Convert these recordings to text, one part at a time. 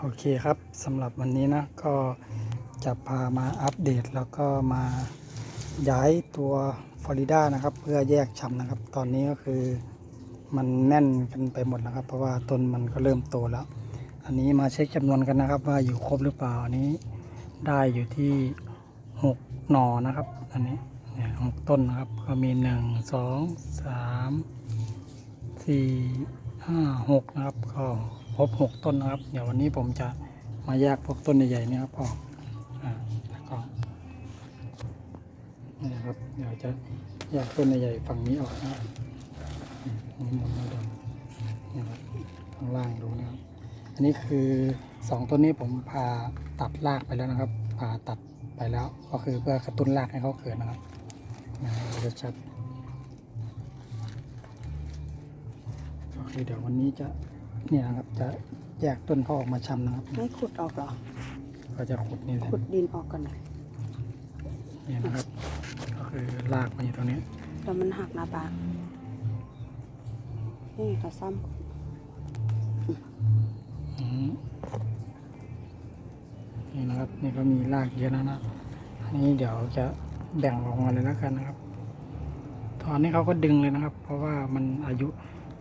โอเคครับสำหรับวันนี้นะก็จะพามาอัปเดตแล้วก็มาย้ายตัวฟลอริดานะครับ เพื่อแยกชำนะครับ ตอนนี้ก็คือมันแน่นกันไปหมดแล้วครับ เพราะว่าต้นมันก็เริ่มโตแล้ว อันนี้มาเช็คจำนวนกันนะครับ ว่าอยู่ครบหรือเปล่าอันนี้ได้อยู่ที่หกหน่อนะครับ อันนี้เนี่ยหกต้นนะครับ ก็มีหนึ่งสองสามสี่ห้าหกนะครับก็ ครบหกต้นนะครับ เดี๋ยววันนี้ผมจะมาแยกพวกต้นใหญ่ๆนี่ครับออกอ่าแล้วก็นี่นะครับเดี๋ยวจะแยกต้นใหญ่ๆฝั่งนี้ออกนะครับนี่หมดแล้วนี่ครับข้างล่างดูนะครับ อันนี้คือสองต้นนี้ผมพาตัดรากไปแล้วนะครับพาตัดไปแล้วก็คือเพื่อกระตุ้นรากให้เขาเกิดนะครับนะจะชัดก็คือเดี๋ยววันนี้จะ เนี่ยนะครับ จะแยกต้นเขาออกมาชำนะครับไม่ขุดออกเหรอก็จะขุดนี่แหละขุดดินออกก่อนนะเนี่ยนะครับ ก็คือรากมาอยู่ตรงนี้แล้วมันหักนะปะนี่เราซ่อมอืมนี่นะครับนี่ก็มีรากเยอะนะนะอันนี้เดี๋ยวจะแบ่งออกมาเลยแล้วกันนะครับ ตอนนี้เขาก็ดึงเลยนะครับ เพราะว่ามันอายุ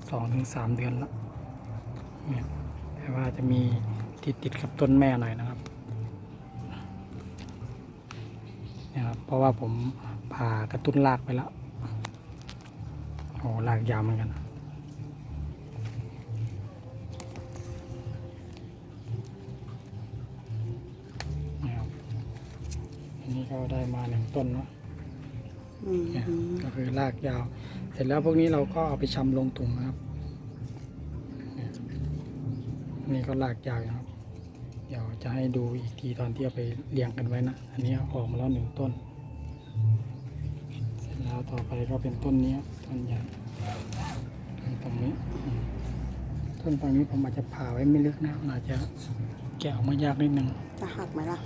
สองถึงสามเดือนแล้วเนี่ย แต่ว่าจะมีติดติดกับต้นแม่หน่อยนะครับเนี่ยครับเพราะว่าผมผ่ากระตุ้นรากไปแล้วโอ้รากยาวเหมือนกันนะครับอันนี้ก็ได้มาหนึ่งต้นเนาะอืมเนี่ยก็คือรากยาว เสร็จแล้วพวกนี้เราก็เอาไปชำลงถุงนะครับเนี่ยอั นนี่ก็รากยาวอยู่ครับ เดี๋ยวจะให้ดูอีกทีตอนที่เอาไปเรียงกันไว้นะ อันนี้ออกมาแล้วหนึ่งต้น เสร็จแล้วต่อไปก็เป็นต้นนี้ครับต้นใหญ่ตรงนี้อืมต้นฝั่งนี้ผมอาจจะผ่าไว้ไม่ลึกนะอาจจะแกะออกมายากนิดนึงจะหักไหมล่ะ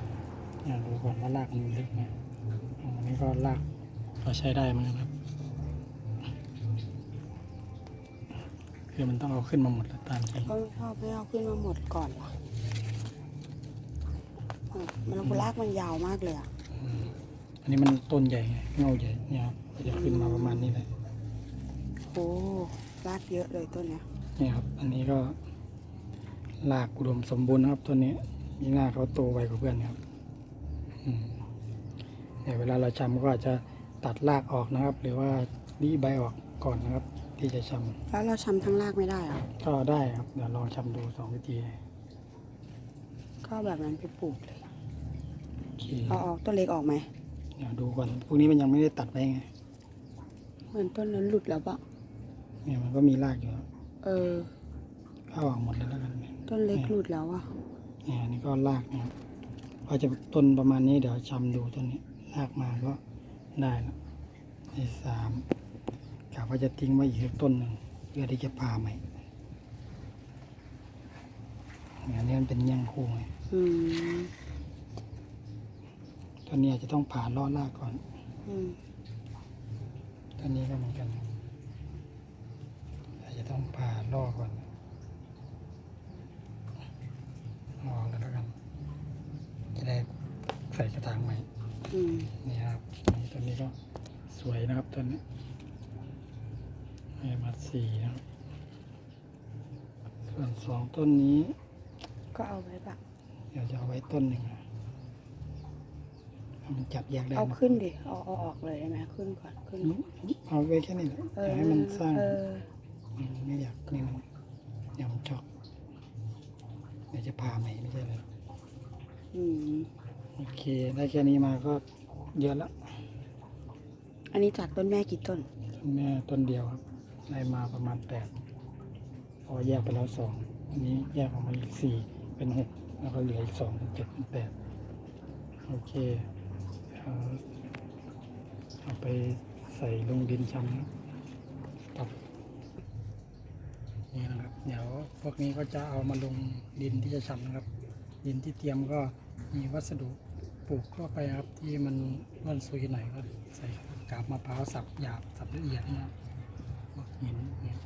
เนี่ยดูก่อนว่ารากมันลึกไหมอ๋ออันนี้ก็รากก็ใช้ได้เหมือนกันครับ คือมันต้องเอาขึ้นมาหมดแล้วตามจริงก็ชอบไม่เอาขึ้นมาหมดก่อนล่ะอืมมันกุลากมันยาวมากเลยอะอืมอันนี้มันต้นใหญ่ไงเงาใหญ่เนี่ยครับก็จะขึ้นมาประมาณนี้เลยโอ้รากเยอะเลยต้นเนี้ยเนี่ยครับ อันนี้ก็รากอุดมสมบูรณ์นะครับต้นนี้มีหน้าเขาโตไวกว่าเพื่อนครับอืมเดี๋ยวเวลาเราชำก็อาจจะตัดรากออกนะครับ หรือว่ารีใบออกก่อนนะครับ ที่จะชำแล้วเราชำทั้งรากไม่ได้เหรอก็ได้ครับเดี๋ยวลองชำดูสองวิธีก็แบบนั้นไปปลูกเลยโอเคเอาออกต้นเล็กออกไหมเดี๋ยวดูก่อนพวกนี้มันยังไม่ได้ตัดไว้ไงเหมือนต้นนั้นหลุดแล้วปะเนี่ยมันก็มีรากอยู่ครับเออเอาออกหมดเลยแล้วกันต้นเล็กหลุดแล้วอะเนี่ยอันนี่ก็รากเนี่ยครับพอจะต้นประมาณนี้เดี๋ยวชำดูต้นนี้รากมาก็ได้แล้วในสาม กะว่าจะทิ้งไว้อีกสักต้นหนึ่งเพื่อที่จะพาใหม่เนี่ยอันนี้มันเป็นแย่งคู่ไงอืมต้นนี้อาจจะต้องผ่าลอดรากก่อนอืมต้นนี้ก็เหมือนกัน อาจจะต้องผ่าล่อก่อนออกแล้วแล้วกัน จะได้ใส่กระถางใหม่อืมนี่ครับนี่ต้นนี้ก็สวยนะครับต้นนี้ ให้มาสี่นะครับส่วนสองต้นนี้ ก็เอาไว้แบบเดี๋ยวจะเอาไว้ต้นหนึ่งนะให้มันจับแยกได้เอานะขึ้นดิเอาเอาออกเลยได้ไหมขึ้นก่อนขึ้นเอาไว้แค่นี้แหละเอออย่างให้มันสร้างเอออืมไม่อยากนี่มันเดี๋ยวมันจอกเดี๋ยวจะพาใหม่ไม่ใช่เลยอืมโอเคได้แค่นี้มาก็เยอะละอันนี้จากต้นแม่กี่ต้น ต้นแม่ต้นเดียวครับ ได้มาประมาณแปดพอแยกไปแล้วสองอันนี้แยกออกมาอีกสี่เป็นหกแล้วก็เหลืออีกสองเป็นเจ็ดเป็นแปดโอเคเอาไปใส่ลงดินชำนตับนี่นะครับเดี๋ยวพวกนี้ก็จะเอามาลงดินที่จะชำนะครับ ดินที่เตรียมก็มีวัสดุปลูกทั่วไปครับที่มันร่อนซุยหน่อยก็ใส่กาบมะพร้าวสับหยาบสับละเอียดนะครับ พวกหินเนี่ย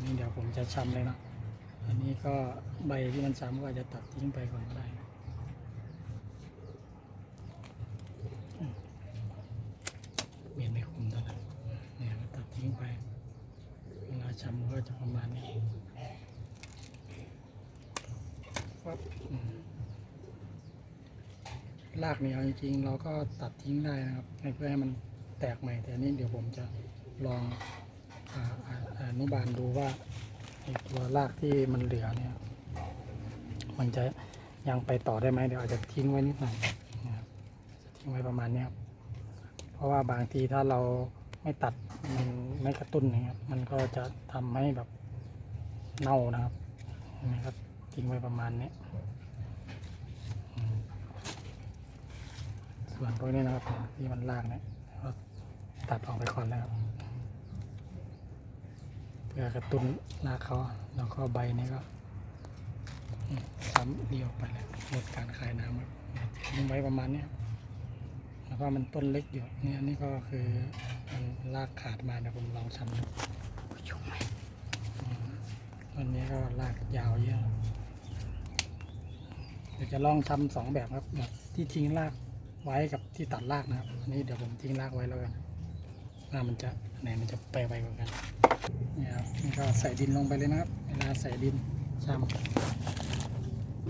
นี่เดี๋ยวผมจะชำเลยนะอันนี้ก็ใบที่มันช้ำก็อาจจะตัดทิ้งไปก่อนก็ได้เมียนไม่คมเท่าไหร่เนี่ยตัดทิ้งไป เวลาช้ำก็จะประมาณนี้ปั๊บอืมรากเนี่ยเอาจริงๆเราก็ตัดทิ้งได้นะครับ ให้เพื่อให้มันแตกใหม่ แต่นี้เดี๋ยวผมจะลอง อนุบาลดูว่าตัวรากที่มันเหลือเนี่ย มันจะยังไปต่อได้ไหมเดี๋ยวอาจจะทิ้งไว้นิดหน่อยนะครับจะทิ้งไว้ประมาณนี้ครับเพราะว่าบางทีถ้าเราไม่ตัดมันไม่กระตุ้นอย่างเงี้ยมันก็จะทำให้แบบเน่านะครับนไหมครับทิ้งไว้ประมาณนี้ส่วนพวกนี้นะครับที่มันลากเนี่ยก็ตัดออกไปก่อนแล้วครับ พื่อกระตุ้นรากเขาแล้วก็ใบนี้ก็ซ้ำเดียวไปแล้วลดการคายน้ำครับทิ้งไว้ประมาณนี้แล้วก็มันต้นเล็กอยู่นี่อันนี้ก็คือมันลากขาดมาเดี๋ยวผมลองซ้ำดูอืมต้นนี้ก็ลากยาวเยอะเดี๋ยวจะลองทำสองแบบครับแบบที่ทิ้งรากไว้กับที่ตัดรากนะครับอันนี้เดี๋ยวผมทิ้งรากไว้แล้วกันว่ามันจะไหนมันจะไปไวกว่ากัน นี่ยครับนี่ก็ใส่ดินลงไปเลยนะครับ เวลาใส่ดินช้ำ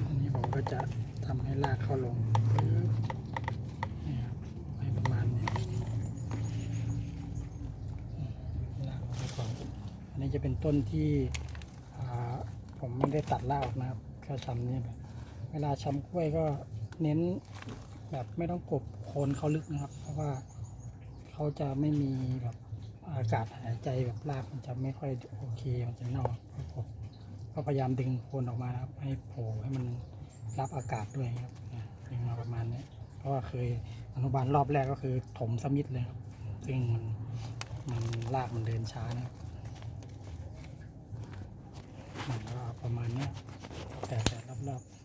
อันนี้ผมก็จะทำให้รากเข้าลงปึ๊บนี่ครับไว้ประมาณนี้อืมรากไว้ก่อนอันนี้จะเป็นต้นที่อ่าผมไม่ได้ตัดรากออกนะครับแค่ชำนี่แบบเวลาชำกล้วยก็เน้นแบบไม่ต้องกบโคนเขาลึกนะครับ เพราะว่าเขาจะไม่มีแบบ อากาศหายใจแบบรากมันจะไม่ค่อยโอเคมันจะเน่าครับผมก็พยายามดึงโคนออกมาครับ ให้โผล่ให้มันรับอากาศด้วยครับดึงมาประมาณนี้เพราะว่าเคยอนุบาลรอบแรกก็คือถมสมิธเลยครับ ซึ่งมันมันลากมันเดินช้านะครับมันก็ประมาณนี้แต่แต่รอบๆ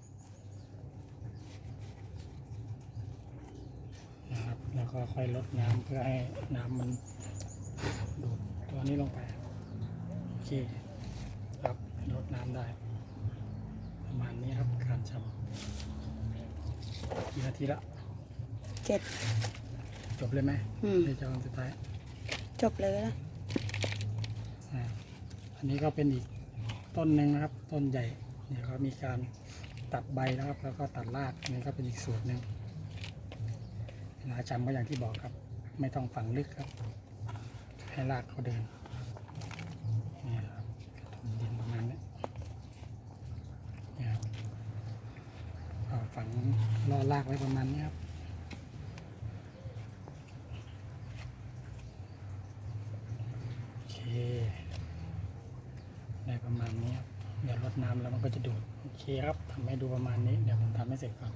นะครับ แล้วก็ค่อยลดน้ำเพื่อให้น้ำมัน ดตัวนี้ลงไป โอเคครับลดน้ำได้ ประมาณนี้ครับการชำกี่นาทีละเจ็ดจบเลยไหมอืม ในจอนสุดท้ายจบเลยนะอ่าอันนี้ก็เป็นอีกต้นหนึ่งนะครับ ต้นใหญ่เนี่ยเขามีการตัดใบนะครับ แล้วก็ตัดรากอันนี่ก็เป็นอีกสูตรหนึ่งเวลาชำก็อย่างที่บอกครับ ไม่ต้องฝังลึกครับ ให้รากเขาเดินนี่ครับถมดินประมาณนี้นี่ครับเอาฝังล่อรากไว้ประมาณนี้ครับโอเคได้ประมาณนี้ครับเดี๋ยวรดน้ำแล้วมันก็จะดูดโอเคครับทำให้ดูประมาณนี้เดี๋ยวผมทำให้เสร็จก่อน